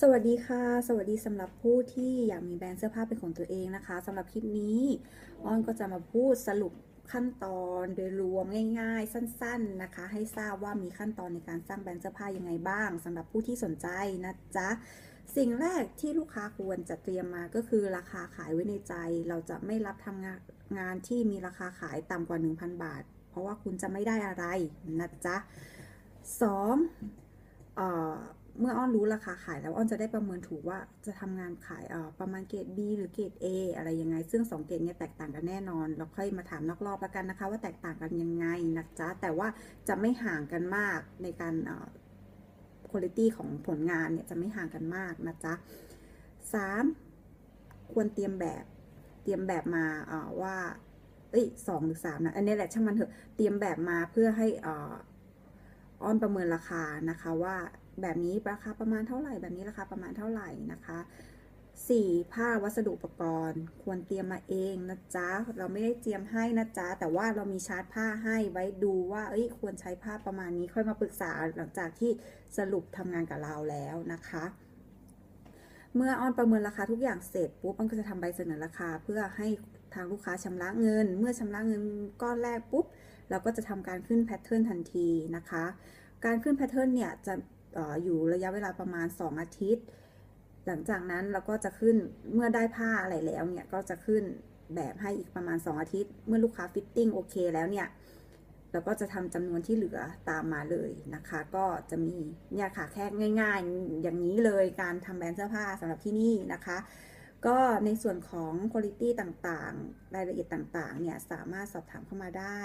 สวัสดีค่ะ สวัสดีสำหรับผู้ที่อยากมีแบรนด์เสื้อผ้าเป็นของตัวเองนะคะสำหรับคลิปนี้อ้อนก็จะมาพูดสรุปขั้นตอนโดยรวมง่าย ๆ สั้น ๆนะคะ ให้ทราบว่ามีขั้นตอนในการสร้างแบรนด์เสื้อผ้ายังไงบ้างสำหรับผู้ที่สนใจนะจ๊ะสิ่งแรกที่ลูกค้าควรจะเตรียมมาก็คือราคาขายไว้ในใจ เราจะไม่รับทำงานงานที่มีราคาขายต่ำกว่า 1,000 บาท เพราะว่าคุณจะไม่ได้อะไรนะจ๊ะสองเอ่อ เมื่ออ้อนรู้ราคาขายแล้วอ้อนจะได้ประเมินถูกว่าจะทำงานขายเอ่อประมาณเกรด B หรือเกรด A อะไรยังไง ซึ่ง 2 เกรดเนี้แตกต่างกันแน่นอน เราค่อยมาถามนอกรอบแล้วกันนะคะ ว่าแตกต่างกันยังไงนะจ๊ะ แต่ว่าจะไม่ห่างกันมากในการเอ่อคุณภาพของผลงานเนี่ยจะไม่ห่างกันมากนะจ๊ะ 3. ควรเตรียมแบบเตรียมแบบมาเอ่อว่าเอ้ยสองหรือสามนะ อันนี้แหละช่างมันเถอะ เตรียมแบบมาเพื่อให้อ่อ อ้อนประเมินราคานะคะว่าแบบนี้ราคาประมาณเท่าไหร่ แบบนี้ราคาประมาณเท่าไหร่นะคะ 4. ผ้าวัสดุอุปกรณ์ ควรเตรียมมาเองนะจ๊ะ เราไม่ได้เตรียมให้นะจ๊ะ แต่ว่าเรามีชาร์ตผ้าให้ไว้ดูว่า เอ้ย ควรใช้ผ้าประมาณนี้ค่อยมาปรึกษาหลังจากที่สรุปทำงานกับเราแล้วนะคะ เมื่ออ้อนประเมินราคาทุกอย่างเสร็จปุ๊บอ้อนก็จะทำใบเสนอราคาเพื่อให้ทางลูกค้าชำระเงิน เมื่อชำระเงินก้อนแรกปุ๊บ เราก็จะทำการขึ้นแพทเทิร์นทันทีนะคะ การขึ้นแพทเทิร์นเนี่ยจะออยู่ระยะเวลาประมาณ 2 อาทิตย์ หลังจากนั้นเราก็จะขึ้นเมื่อได้ผ้าอะไรแล้วเนี่ยก็จะขึ้นแบบให้อีกประมาณ 2 อาทิตย์ เมื่อลูกค้าฟิตติ้งโอเคแล้วเนี่ยเราก็จะทำจำนวนที่เหลือตามมาเลยนะคะ ก็จะมีเนี่ยค่ะแค่ง่าย ๆ อย่างนี้เลยการทำแบรนด์เสื้อผ้าสำหรับที่นี่นะคะ ก็ในส่วนของคุณภาพต่างๆ รายละเอียดต่างๆเนี่ยสามารถสอบถามเข้ามาได้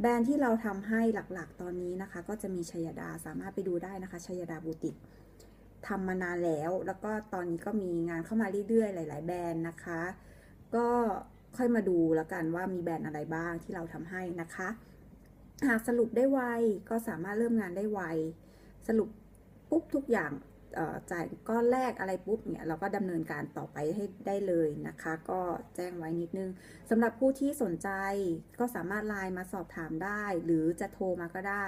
แบรนด์ที่เราทำให้หลักๆ ตอนนี้นะคะ ก็จะมีชยดาสามารถไปดูได้นะคะชยดาบูติกทำมานานแล้ว แล้วก็ตอนนี้ก็มีงานเข้ามาเรื่อยๆ หลาย ๆ แบรนด์นะคะ ก็ค่อยมาดูแล้วกันว่ามีแบรนด์อะไรบ้างที่เราทำให้นะคะ หากสรุปได้ไวก็สามารถเริ่มงานได้ไว สรุปปุ๊บทุกอย่าง จ่ายก้อนแรกอะไรปุ๊บเนี่ยเราก็ดำเนินการต่อไปให้ได้เลยนะคะ ก็แจ้งไว้นิดนึงสำหรับผู้ที่สนใจก็สามารถไลน์มาสอบถามได้ หรือจะโทรมาก็ได้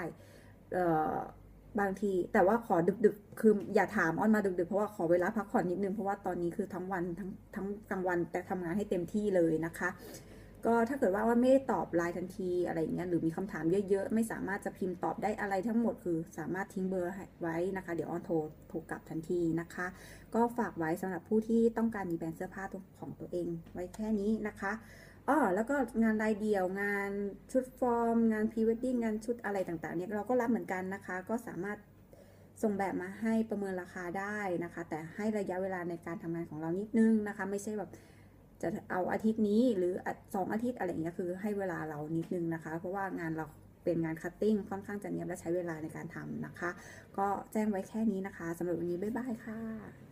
บางทีแต่ว่าขอดึกๆ คืออย่าถามออนมาดึกๆ เพราะว่าขอเวลาพักผ่อนนิดนึง เพราะว่าตอนนี้คือทั้งวันทั้งทั้งกลางวันแต่ทำงานให้เต็มที่เลยนะคะ ก็ถ้าเกิดว่าว่าไม่ได้ตอบไลน์ทันทีอะไรอย่างเงี้ยหรือมีคำถามเยอะๆ ไม่สามารถจะพิมพ์ตอบได้อะไรทั้งหมดคือสามารถทิ้งเบอร์ไว้นะคะ เดี๋ยวออนโทรโทรกลับทันทีนะคะ ก็ฝากไว้สำหรับผู้ที่ต้องการมีแบรนด์เสื้อผ้าของตัวเองไว้แค่นี้นะคะอ้อแล้วก็งานรายเดียวงานชุดฟอร์ม งานพรีเวดดิ้งงานชุดอะไรต่างๆเนี่ยเราก็รับเหมือนกันนะคะ ก็สามารถส่งแบบมาให้ประเมินราคาได้นะคะ แต่ให้ระยะเวลาในการทำงานของเรานิดนึงนะคะ ไม่ใช่แบบ จะเอาอาทิตย์นี้หรือสองอาทิตย์อะไรอย่างเงี้ยคือให้เวลาเรานิดนึงนะคะ เพราะว่างานเราเป็นงานคัตติ้งค่อนข้างจะเนียบและใช้เวลาในการทำนะคะ ก็แจ้งไว้แค่นี้นะคะสำหรับวันนี้บ๊ายบายค่ะ